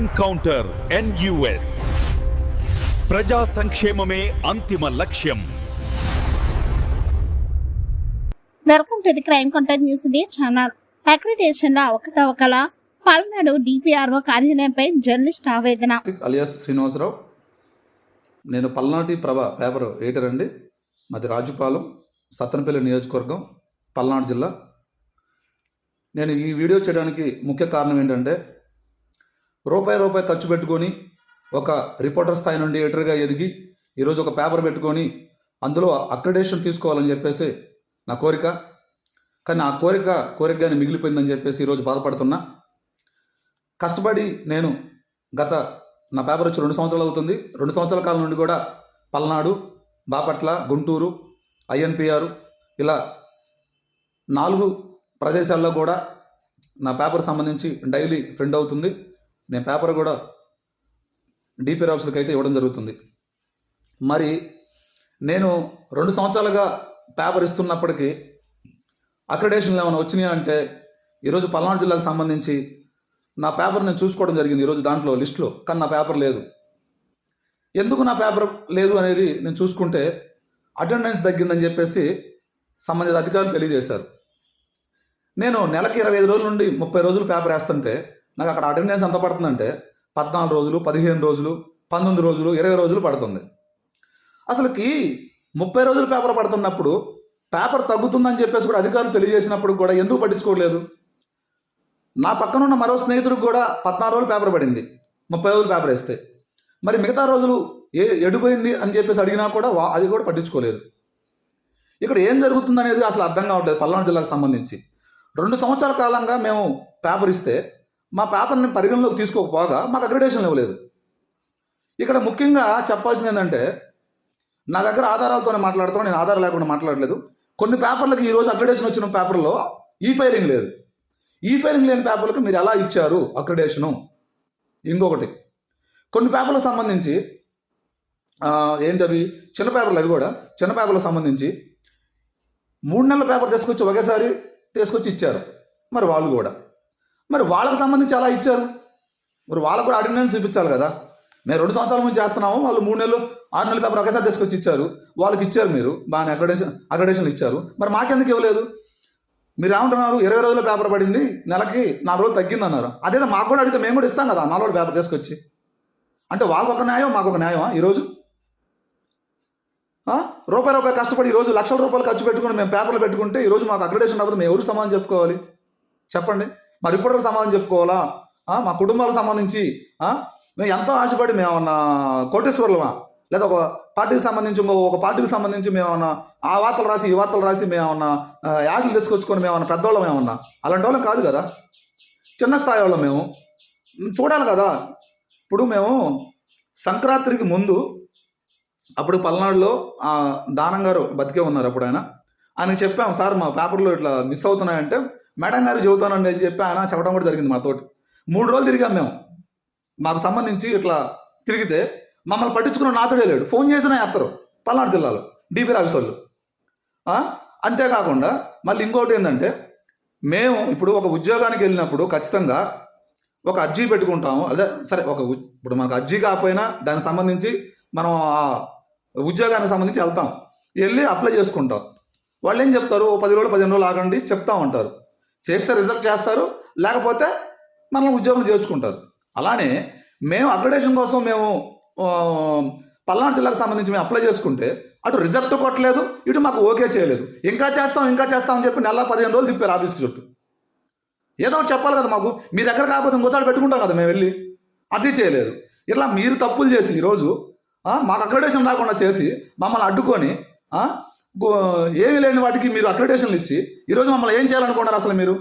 Encounter NUS ప్రజా సంక్షేమమే అంతిమ లక్ష్యం. Welcome to the crime content news day channel. అక్రిడేషన్లో అవకతవకల పల్నాడు డిపిఆర్ఓ కార్యాలయంపై జర్నలిస్ట్ ఆవేదన. అలియాస్ శ్రీనివాసరావు నేను పల్నాటి ప్రభ పేపర్ ఎడిటర్ అండి. మాది రాజుపాలెం సత్తనపల్లి నియోజకవర్గం పల్నాడు జిల్లా. నేను ఈ వీడియో చేయడానికి ముఖ్య కారణం ఏంటంటే రూపాయి రూపాయి ఖర్చు పెట్టుకొని ఒక రిపోర్టర్ స్థాయి నుండి ఎడిటర్గా ఎదిగి ఈరోజు ఒక పేపర్ పెట్టుకొని అందులో అక్రిడేషన్ తీసుకోవాలని చెప్పేసి నా కోరిక. కానీ ఆ కోరిక కోరికగానే మిగిలిపోయిందని చెప్పేసి ఈరోజు బాధపడుతున్నా. కష్టపడి నేను గత నా పేపర్ వచ్చి రెండు సంవత్సరాలు అవుతుంది. రెండు సంవత్సరాల కాలం నుండి కూడా పల్నాడు బాపట్ల గుంటూరు ఐఎన్పిఆర్ ఇలా నాలుగు ప్రదేశాల్లో కూడా నా పేపర్ సంబంధించి డైలీ ప్రింట్ అవుతుంది. నేను పేపర్ కూడా డిపి ఆఫీసులకి అయితే ఇవ్వడం జరుగుతుంది. మరి నేను రెండు సంవత్సరాలుగా పేపర్ ఇస్తున్నప్పటికీ అక్రిడేషన్లు ఏమైనా వచ్చినాయా అంటే ఈరోజు పల్నాడు జిల్లాకు సంబంధించి నా పేపర్ నేను చూసుకోవడం జరిగింది ఈరోజు దాంట్లో లిస్టులో కానీ నా పేపర్ లేదు. ఎందుకు నా పేపర్ లేదు అనేది నేను చూసుకుంటే అటెండెన్స్ తగ్గిందని చెప్పేసి సంబంధిత అధికారులు తెలియజేశారు. నేను నెలకి ఇరవై ఐదు రోజుల నుండి ముప్పై రోజులు పేపర్ వేస్తుంటే నాకు అక్కడ అటెండెన్స్ ఎంత పడుతుందంటే పద్నాలుగు రోజులు పదిహేను రోజులు పంతొమ్మిది రోజులు ఇరవై రోజులు పడుతుంది. అసలుకి ముప్పై రోజులు పేపర్ పడుతున్నప్పుడు పేపర్ తగ్గుతుందని చెప్పేసి కూడా అధికారులు తెలియజేసినప్పుడు కూడా ఎందుకు పట్టించుకోలేదు? నా పక్కన ఉన్న మరో స్నేహితుడికి కూడా పద్నాలుగు రోజులు పేపర్ పడింది. ముప్పై రోజులు పేపర్ వేస్తే. మరి మిగతా రోజులు ఏ ఎడిపోయింది అని చెప్పేసి అడిగినా కూడా వా- అది కూడా పట్టించుకోలేదు. ఇక్కడ ఏం జరుగుతుందనేది అసలు అర్థం కావట్లేదు పల్నాడు జిల్లాకు సంబంధించి. రెండు సంవత్సరాల కాలంగా మేము పేపర్ ఇస్తే మా పేపర్ని పరిగణలోకి తీసుకోకపోగా మాకు అగ్రిడేషన్లు ఇవ్వలేదు. ఇక్కడ ముఖ్యంగా చెప్పాల్సింది ఏంటంటే నా దగ్గర ఆధారాలతోనే మాట్లాడతాను నేను ఆధారం లేకుండా మాట్లాడలేదు. కొన్ని పేపర్లకు ఈరోజు అగ్రిడేషన్ వచ్చిన పేపర్లో ఈ ఫైలింగ్ లేదు. ఈ ఫైలింగ్ లేని పేపర్లకు మీరు ఎలా ఇచ్చారు అక్రిడేషను ఇంకొకటి కొన్ని పేపర్లకు సంబంధించి ఏంటవి చిన్న పేపర్లు అవి కూడా చిన్న పేపర్లకు సంబంధించి మూడు నెలల పేపర్ తీసుకొచ్చి ఒకేసారి తీసుకొచ్చి ఇచ్చారు. మరి వాళ్ళు కూడా. మరి వాళ్ళకి సంబంధించి ఎలా ఇచ్చారు? మరి వాళ్ళకు కూడా అటెండెన్స్ చూపించాలి కదా. మేము రెండు సంవత్సరాల నుంచి చేస్తున్నాము వాళ్ళు మూడు నెలలు ఆరు నెలల పేపర్ ఒకేసారి తీసుకొచ్చి ఇచ్చారు. వాళ్ళకి ఇచ్చారు మీరు బాగానే అక్రడేషన్ అక్రిడేషన్ ఇచ్చారు. మరి మాకెందుకు ఇవ్వలేదు? మీరు ఏమంటున్నారు ఇరవై రోజుల పేపర్ పడింది నెలకి నాలుగు రోజులు తగ్గింది అన్నారు అదే మాకు కూడా అడిగితే మేము కూడా ఇస్తాం కదా నాలుగు రోజులు పేపర్ తీసుకొచ్చి. అంటే వాళ్ళకు ఒక న్యాయం మాకు ఒక న్యాయమా ఈరోజు? రూపాయి రూపాయి కష్టపడి ఈరోజు లక్షల రూపాయలు ఖర్చు పెట్టుకుని మేము పేపర్లు పెట్టుకుంటే ఈరోజు మాకు అక్రిడేషన్ అవ్వదు మేము ఎవరు సమాధానం చెప్పుకోవాలి? చెప్పండి. మా ఇప్పుడు సమాధానం చెప్పుకోవాలా మా కుటుంబాలకు సంబంధించి మేము ఎంతో ఆశపడి మేమన్నా కోటేశ్వర్లమా? లేదా ఒక పార్టీకి సంబంధించి ఇంకో ఒక పార్టీకి సంబంధించి మేమన్నా ఆ వార్తలు రాసి ఈ వార్తలు రాసి మేమన్నా ఆ, యాడ్లు తీసుకొచ్చుకొని మేమన్నా పెద్దవాళ్ళం ఏమన్నా? అలాంటి వాళ్ళం కాదు కదా? చిన్న స్థాయి వాళ్ళం మేము. చూడాలి కదా? ఇప్పుడు మేము సంక్రాంతికి ముందు అప్పుడు పల్నాడులో ఆ, దానం గారు బతికే ఉన్నారు అప్పుడు ఆయన. ఆయనకు చెప్పాము సార్ మా పేపర్లో ఇట్లా మిస్ అవుతున్నాయంటే మేడం గారు చెబుతానండి అని చెప్పి ఆయన చెప్పడం కూడా జరిగింది మాతోటి మూడు రోజులు తిరిగాం మేము. మాకు సంబంధించి ఇట్లా తిరిగితే మమ్మల్ని పట్టించుకున్న నాతోడే లేడు. ఫోన్ చేసినా ఎత్తరు. పల్నాడు జిల్లాలో డీపీ ఆఫీస్ వాళ్ళు. అంతేకాకుండా మళ్ళీ ఇంకోటి ఏంటంటే మేము ఇప్పుడు ఒక ఉద్యోగానికి వెళ్ళినప్పుడు ఖచ్చితంగా ఒక అర్జీ పెట్టుకుంటాము. అదే సరే ఒక ఇప్పుడు మనకు అర్జీ కాకపోయినా దానికి సంబంధించి మనం ఆ ఉద్యోగానికి సంబంధించి వెళ్తాం. వెళ్ళి అప్లై చేసుకుంటాం. వాళ్ళు ఏం చెప్తారు? ఓ పది రోజులు పదిహేను రోజులు ఆగండి చెప్తా ఉంటారు. చేస్తే రిజల్ట్ చేస్తారు లేకపోతే మనం ఉద్యోగం చేర్చుకుంటారు. అలానే మేము అక్రిడేషన్ కోసం మేము పల్నాడు జిల్లాకు సంబంధించి మేము అప్లై చేసుకుంటే అటు రిజల్ట్ కొట్టలేదు ఇటు మాకు ఓకే చేయలేదు. ఇంకా చేస్తాం ఇంకా చేస్తాం అని చెప్పి నెల పదిహేను రోజులు తిప్పారు ఆఫీస్కి చుట్టూ. ఏదో చెప్పాలి కదా మాకు. మీ దగ్గర కాకపోతే ఇంకోసారి పెట్టుకుంటాం కదా మేము వెళ్ళి. అది చేయలేదు. ఇట్లా మీరు తప్పులు చేసి ఈరోజు మాకు అక్రిడేషన్ రాకుండా చేసి మమ్మల్ని అడ్డుకొని ఏమీ లేని వాటికి మీరు అక్రిడేషన్లు ఇచ్చి ఈరోజు మమ్మల్ని ఏం చేయాలనుకున్నారు అసలు మీరు?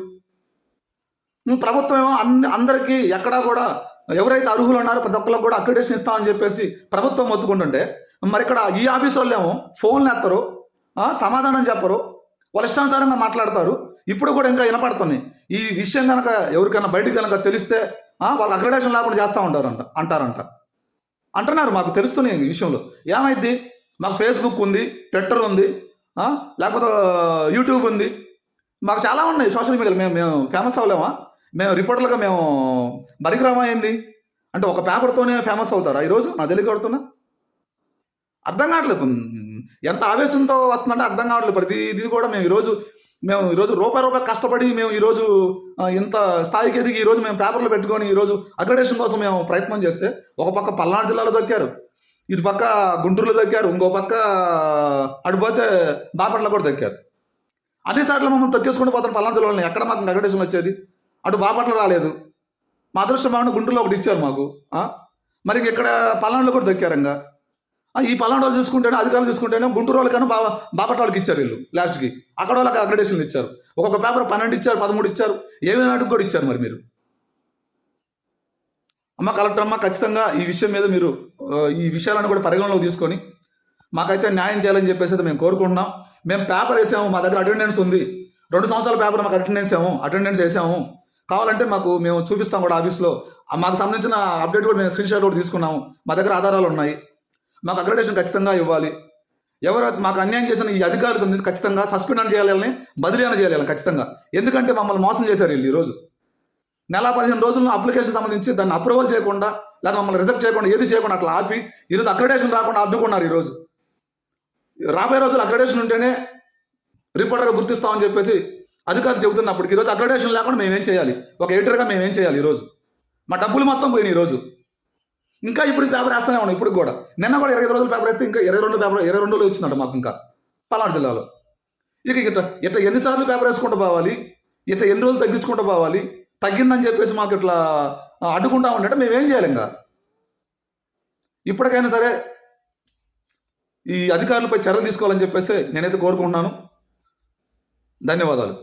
ప్రభుత్వం ఏమో అన్ని అందరికీ ఎక్కడా కూడా ఎవరైతే అర్హులు ఉన్నారో ప్రతి ఒక్కరికి కూడా అక్రిడేషన్ ఇస్తామని చెప్పేసి ప్రభుత్వం ఒత్తుకుంటుంటే మరి ఇక్కడ ఈ ఆఫీస్ వాళ్ళేమో ఫోన్లు ఎత్తరు సమాధానం చెప్పరు వాళ్ళ ఇష్టానుసారంగా మాట్లాడతారు. ఇప్పుడు కూడా ఇంకా వినపడుతున్నాయి ఈ విషయం కనుక ఎవరికైనా బయటికి కనుక తెలిస్తే వాళ్ళు వాళ్ళకి అక్రిడేషన్ లేకుండా చేస్తూ ఉంటారంట అంటారంట. అంటున్నారు మాకు తెలుస్తున్నాయి ఈ విషయంలో. ఏమైంది మాకు ఫేస్బుక్ ఉంది ట్విట్టర్ ఉంది లేకపోతే యూట్యూబ్ ఉంది. మాకు చాలా ఉన్నాయి సోషల్ మీడియాలో. మేము మేము ఫేమస్ అవ్వలేమా? మేము రిపోర్టర్లుగా మేము బరిగ్రామా ఏంది? అంటే ఒక పేపర్తోనే ఫేమస్ అవుతారా ఈరోజు? నా తెలియక కొడుతున్నా. అర్థం కావట్లేదు. ఎంత ఆవేశంతో వస్తుందంటే అర్థం కావట్లేదు. ప్రతి ఇది కూడా మేము ఈరోజు మేము ఈరోజు రూపాయి రూపాయి కష్టపడి మేము ఈరోజు ఇంత స్థాయికి ఎదిగి ఈరోజు మేము పేపర్లు పెట్టుకొని ఈరోజు అగ్రడేషన్ కోసం మేము ప్రయత్నం చేస్తే ఒక పక్క పల్నాడు జిల్లాలో దొక్కారు. ఇటు పక్క గుంటూరులో దొక్కారు ఇంకో పక్క అడిపోతే బాపట్ల కూడా దొక్కారు. అదే సార్లు మమ్మల్ని తొక్కేసుకుంటూ పోతారు పల్నాడు జిల్లాలో ఎక్కడ మాకు అగ్రడేషన్ వచ్చేది? అటు బాపట్ల రాలేదు. మా అదృష్టం బాగుండి గుంటూరులో ఒకటి ఇచ్చారు మాకు మరి ఇక్కడ పల్నాడులో కూడా దొక్కారు ఇంకా. ఈ పల్నాడు వాళ్ళు చూసుకుంటేనే అధికారులు చూసుకుంటేనే గుంటూరు వాళ్ళకన్నా బా బాపట్ల వాళ్ళకి ఇచ్చారు వీళ్ళు లాస్ట్కి అక్కడ వాళ్ళకి అగ్రడేషన్ ఇచ్చారు. ఒక్కొక్క పేపర్ పన్నెండు ఇచ్చారు పదమూడు ఇచ్చారు ఏమైనా కూడా ఇచ్చారు మరి మీరు. అమ్మ కలెక్టర్ అమ్మ ఖచ్చితంగా ఈ విషయం మీద మీరు ఈ విషయాలను కూడా పరిగణలోకి తీసుకొని మాకైతే న్యాయం చేయాలని చెప్పేసి అయితే మేము కోరుకుంటున్నాం. మేము పేపర్ వేసాము మా దగ్గర అటెండెన్స్ ఉంది. రెండు సంవత్సరాల పేపర్ మాకు అటెండెన్స్ ఏము అటెండెన్స్ వేసాము. కావాలంటే మాకు మేము చూపిస్తాం కూడా ఆఫీస్లో. మాకు సంబంధించిన అప్డేట్ కూడా మేము స్క్రీన్ షాట్ కూడా తీసుకున్నాము. మా దగ్గర ఆధారాలు ఉన్నాయి. మాకు అగ్రడేషన్ ఖచ్చితంగా ఇవ్వాలి. ఎవరు మాకు అన్యాయం చేసిన ఈ అధికారులు ఖచ్చితంగా సస్పెండ్ అని చేయాలని బదిలీ అని చేయాలి ఖచ్చితంగా. ఎందుకంటే మమ్మల్ని మోసం చేశారు వీళ్ళు ఈరోజు. నెల పదిహేను రోజుల్లో అప్లికేషన్ సంబంధించి దాన్ని అప్రూవల్ చేయకుండా లేదా మమ్మల్ని రిజెక్ట్ చేయకుండా ఏది చేయకుండా అట్లా ఆపి ఈరోజు అక్రెడేషన్ రాకుండా అడ్డుకున్నారు ఈరోజు. రాబోయే రోజులు అక్రెడేషన్ ఉంటేనే రిపోర్టర్గా గుర్తిస్తామని చెప్పేసి అధికారులు చెబుతున్నప్పటికీ ఈరోజు అక్రెడేషన్ లేకుండా మేమేం చేయాలి? ఒక ఎడిటర్గా మేమేం చేయాలి ఈరోజు? మా డబ్బులు మొత్తం పోయినాయి ఈరోజు. ఇంకా ఇప్పుడు పేపర్ వేస్తూనే ఉన్నాం ఇప్పుడు కూడా. నిన్న కూడా ఇరవై రోజులు పేపర్ వేస్తే ఇంకా ఇరవై రెండు పేపర్ ఇరవై రెండు రోజులు వచ్చిందంట మాకు ఇంకా పలానా జిల్లాలో. ఇక ఇట్లా ఇట్లా ఎన్నిసార్లు పేపర్ వేసుకుంటూ పోవాలి? ఇట్లా ఎన్ని రోజులు తగ్గించుకుంటూ పోవాలి? తగ్గిందని చెప్పేసి మాకు ఇట్లా అడ్డుకుంటా ఉండటం మేమేం చేయాలి ఇంకా ఇప్పటికైనా సరే ఈ అధికారులపై చర్యలు తీసుకోవాలని చెప్పేసి నేనైతే కోరుకుంటున్నాను. ధన్యవాదాలు.